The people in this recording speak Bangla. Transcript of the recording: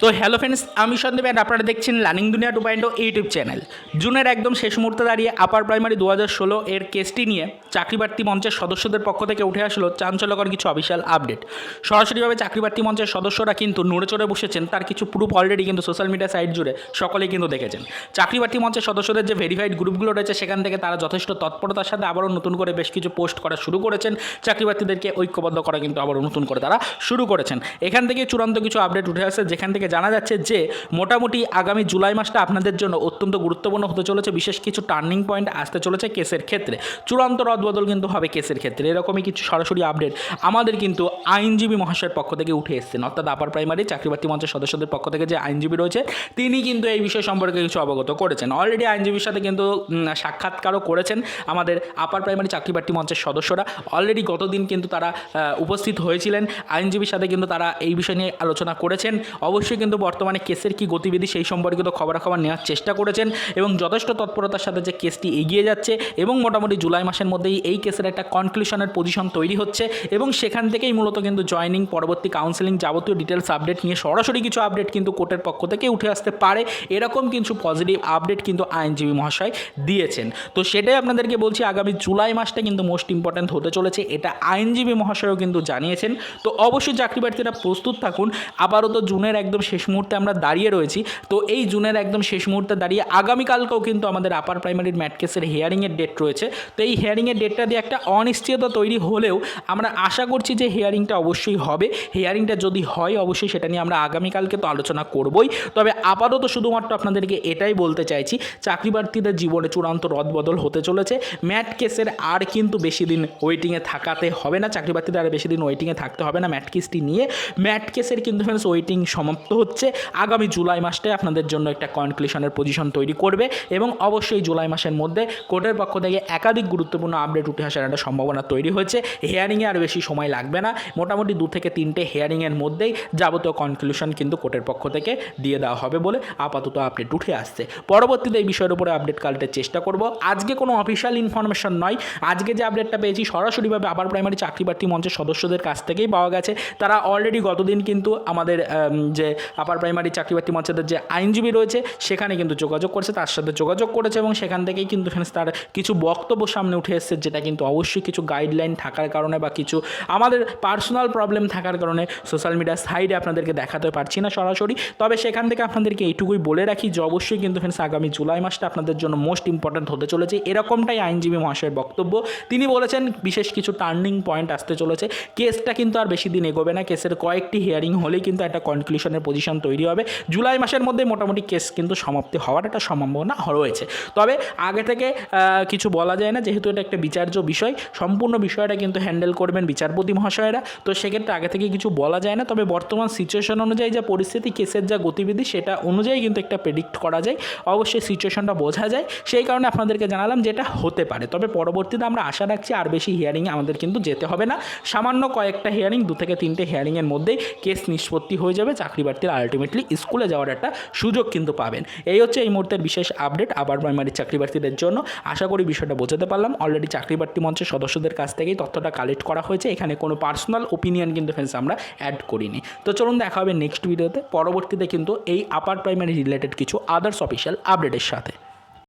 তো হ্যালো ফ্রেন্ডস আমি সন্দীপ অ্যান্ড আপনারা দেখছেন লার্নিং দুনিয়া টু পয়েন্ট ইউটিউব চ্যানেল জুনের একদম শেষ মুহূর্তে দাঁড়িয়ে আপার প্রাইমারি দু হাজার ষোলো এর কেসটি নিয়ে চাকরিপ্রার্থী মঞ্চের সদস্যদের পক্ষ থেকে উঠে আসলো চাঞ্চল্যকর কিছু অফিসিয়াল আপডেট সরাসরিভাবে চাকরিপ্রার্থী মঞ্চের সদস্যরা কিন্তু নড়ে চড়ে বসেছেন, তার কিছু প্রুফ অলরেডি কিন্তু সোশ্যাল মিডিয়া সাইট জুড়ে সকলেই কিন্তু দেখেছেন। চাকরিপ্রার্থী মঞ্চের সদস্যদের যে ভেরিফাইড গ্রুপগুলো রয়েছে, সেখান থেকে তারা যথেষ্ট তৎপরতার সাথে আবারও নতুন করে বেশ কিছু পোস্ট করা শুরু করেছেন। চাকরিপ্রার্থীদেরকে ঐক্যবদ্ধ করা কিন্তু আবারও নতুন করে তারা শুরু করেছেন। এখান থেকে চূড়ান্ত কিছু আপডেট উঠে আসে, যেখান থেকে জানা যাচ্ছে যে মোটামুটি আগামী জুলাই মাসটা আপনাদের জন্য অত্যন্ত গুরুত্বপূর্ণ হতে চলেছে, বিশেষ কিছু টার্নিং পয়েন্ট আসতে চলেছে কেসের ক্ষেত্রে। চূড়ান্ত রদবদল কিন্তু হবে কেসের ক্ষেত্রে, এরকমই কিছু সরাসরি আপডেট আমাদের কিন্তু আইনজীবী মহাশয়ের পক্ষ থেকে উঠে এসেছেন অর্থাৎ আপার প্রাইমারি চাকরিপ্রার্থী মঞ্চের সদস্যদের পক্ষ থেকে যে আইনজীবী রয়েছে, তিনি কিন্তু এই বিষয় সম্পর্কে কিছু অবগত করেছেন। অলরেডি আইনজীবীর সাথে কিন্তু সাক্ষাৎকারও করেছেন আমাদের আপার প্রাইমারি চাকরিপ্রার্থী মঞ্চের সদস্যরা। অলরেডি গতদিন কিন্তু তারা উপস্থিত হয়েছিলেন। আইনজীবীর সাথে কিন্তু তারা এই বিষয় নিয়ে আলোচনা করেছেন। অবশ্যই কিন্তু বর্তমানে কেসের কি গতিবিধি সেই সম্পর্কিত খবরাখবর নেওয়ার চেষ্টা করেছেন এবং যথেষ্ট তৎপরতার সাথে যে কেসটি এগিয়ে যাচ্ছে এবং মোটামুটি জুলাই মাসের মধ্যেই এই কেসের একটা কনক্লুশনের পজিশন তৈরি হচ্ছে এবং সেখান থেকেই মূলত কিন্তু জয়নিং পরবর্তী কাউন্সেলিং যাবতীয় ডিটেলস আপডেট নিয়ে সরাসরি কিছু আপডেট কিন্তু কোর্টের পক্ষ থেকে উঠে আসতে পারে। এরকম কিছু পজিটিভ আপডেট কিন্তু আইনজীবী মহাশয় দিয়েছেন। তো সেটাই আপনাদেরকে বলছি, আগামী জুলাই মাসটা কিন্তু মোস্ট ইম্পর্ট্যান্ট হতে চলেছে, এটা আইনজীবী মহাশয়ও কিন্তু জানিয়েছেন। তো অবশ্যই চাকরি প্রার্থীরা প্রস্তুত থাকুন। আবারও তো জুনের একদম শেষ মুহূর্তে আমরা দাঁড়িয়ে রয়েছি। তো এই জুনের একদম শেষ মুহূর্তে দাঁড়িয়ে আগামীকালকেও কিন্তু আমাদের আপার প্রাইমারির ম্যাট কেসের হিয়ারিংয়ের ডেট রয়েছে। তো এই হিয়ারিংয়ের ডেটটা দিয়ে একটা অনিশ্চয়তা তৈরি হলেও আমরা আশা করছি যে হিয়ারিংটা অবশ্যই হবে। হিয়ারিংটা যদি হয়, অবশ্যই সেটা নিয়ে আমরা আগামীকালকে তো আলোচনা করবই। তবে আপাতত শুধুমাত্র আপনাদেরকে এটাই বলতে চাইছি চাকরি প্রার্থীদের জীবনে চূড়ান্ত রদবদল হতে চলেছে। ম্যাট কেসের আর কিন্তু বেশি দিন ওয়েটিংয়ে থাকাতে হবে না চাকরি প্রার্থীদের আর বেশি দিন ওয়েটিংয়ে থাকতে হবে না ম্যাট কেসটি নিয়ে। ম্যাট কেসের কিন্তু ফ্রেন্ডস ওয়েটিং সমাপ্ত হচ্ছে আগামী জুলাই মাসটায় আপনাদের জন্য একটা কনক্লুশনের পজিশন তৈরি করবে এবং অবশ্যই জুলাই মাসের মধ্যে কোর্টের পক্ষ থেকে একাধিক গুরুত্বপূর্ণ আপডেট উঠে আসার একটা সম্ভাবনা তৈরি হয়েছে। হিয়ারিংয়ে আর বেশি সময় লাগবে না। মোটামুটি দু থেকে তিনটে হিয়ারিংয়ের মধ্যেই যাবতীয় কনক্লুশন কিন্তু কোর্টের পক্ষ থেকে দিয়ে দেওয়া হবে বলে আপাতত আপডেট উঠে আসছে। পরবর্তীতে এই বিষয়ের উপরে আপডেট কালেক্টের চেষ্টা করব। আজকে কোনো অফিসিয়াল ইনফরমেশন নয়। আজকে যে আপডেটটা পেয়েছি, সরাসরিভাবে আবার প্রাইমারি চাকরি প্রার্থী মঞ্চের সদস্যদের কাছ থেকেই পাওয়া গেছে। তারা অলরেডি গতদিন কিন্তু আমাদের যে আপার প্রাইমারি চাকরি প্রার্থী মঞ্চের যে আইনজীবী রয়েছে, সেখানে কিন্তু যোগাযোগ করেছে, তার সাথে যোগাযোগ করেছে এবং সেখান থেকেই কিন্তু তার কিছু বক্তব্য সামনে উঠে এসেছে, যেটা কিন্তু অবশ্যই কিছু গাইডলাইন থাকার কারণে বা কিছু আমাদের পার্সোনাল প্রবলেম থাকার কারণে সোশ্যাল মিডিয়া সাইডে আপনাদেরকে দেখাতে পারছি না সরাসরি। তবে সেখান থেকে আপনাদেরকে এইটুকুই বলে রাখি যে, অবশ্যই কিন্তু ফ্রেন্ডস আগামী জুলাই মাসটা আপনাদের জন্য মোস্ট ইম্পর্ট্যান্ট হতে চলেছে। এরকমটাই আইনজীবী মহাশয়ের বক্তব্য। তিনি বলেছেন, বিশেষ কিছু টার্নিং পয়েন্ট আসতে চলেছে। কেসটা কিন্তু আর বেশি দিন এগোবে না। কেসের কয়েকটি হিয়ারিং হলেই কিন্তু একটা কনক্লুশনের পজিশন তৈরি হবে। জুলাই মাসের মধ্যে মোটামুটি কেস কিন্তু সমাপ্তি হওয়ার একটা সম্ভাবনা রয়েছে। তবে আগে থেকে কিছু বলা যায় না, যেহেতু এটা একটা বিচার্য বিষয়, সম্পূর্ণ বিষয়টা কিন্তু হ্যান্ডেল করবেন বিচারপতি মহাশয়রা। তো সেক্ষেত্রে আগে থেকে কিছু বলা যায় না, তবে বর্তমান সিচুয়েশন অনুযায়ী যা পরিস্থিতি, কেসের যা গতিবিধি, সেটা অনুযায়ী কিন্তু একটা প্রেডিক্ট করা যায়। অবশ্যই সিচুয়েশনটা বোঝা যায়। সেই কারণে আপনাদেরকে জানালাম যেটা হতে পারে। তবে পরবর্তীতে আমরা আশা রাখছি আর বেশি হিয়ারিংয়ে আমাদের কিন্তু যেতে হবে না। সামান্য কয়েকটা হিয়ারিং দু থেকে তিনটে হিয়ারিংয়ের মধ্যেই কেস নিষ্পত্তি হয়ে যাবে, চাকরি প্রার্থীরা আলটিমেটলি স্কুলে যাওয়ার একটা সুযোগ কিন্তু পাবেন। এই হচ্ছে এই মুহূর্তের বিশেষ আপডেট আবার প্রাইমারি চাকরিপ্রার্থীদের জন্য। আশা করি বিষয়টা বোঝাতে পারলাম। অলরেডি চাকরি প্রার্থী মঞ্চের সদস্যদের কাছ থেকেই তথ্যটা কালেক্ট করা হয়েছে। এখানে কোনো পার্সোনাল ওপিনিয়ন কিন্তু ফ্রেন্ডস আমরা অ্যাড করিনি। তো চলুন দেখা হবে নেক্সট ভিডিওতে পরবর্তীতে কিন্তু এই আপার প্রাইমারি রিলেটেড কিছু আদার্স অফিসিয়াল আপডেটের সাথে।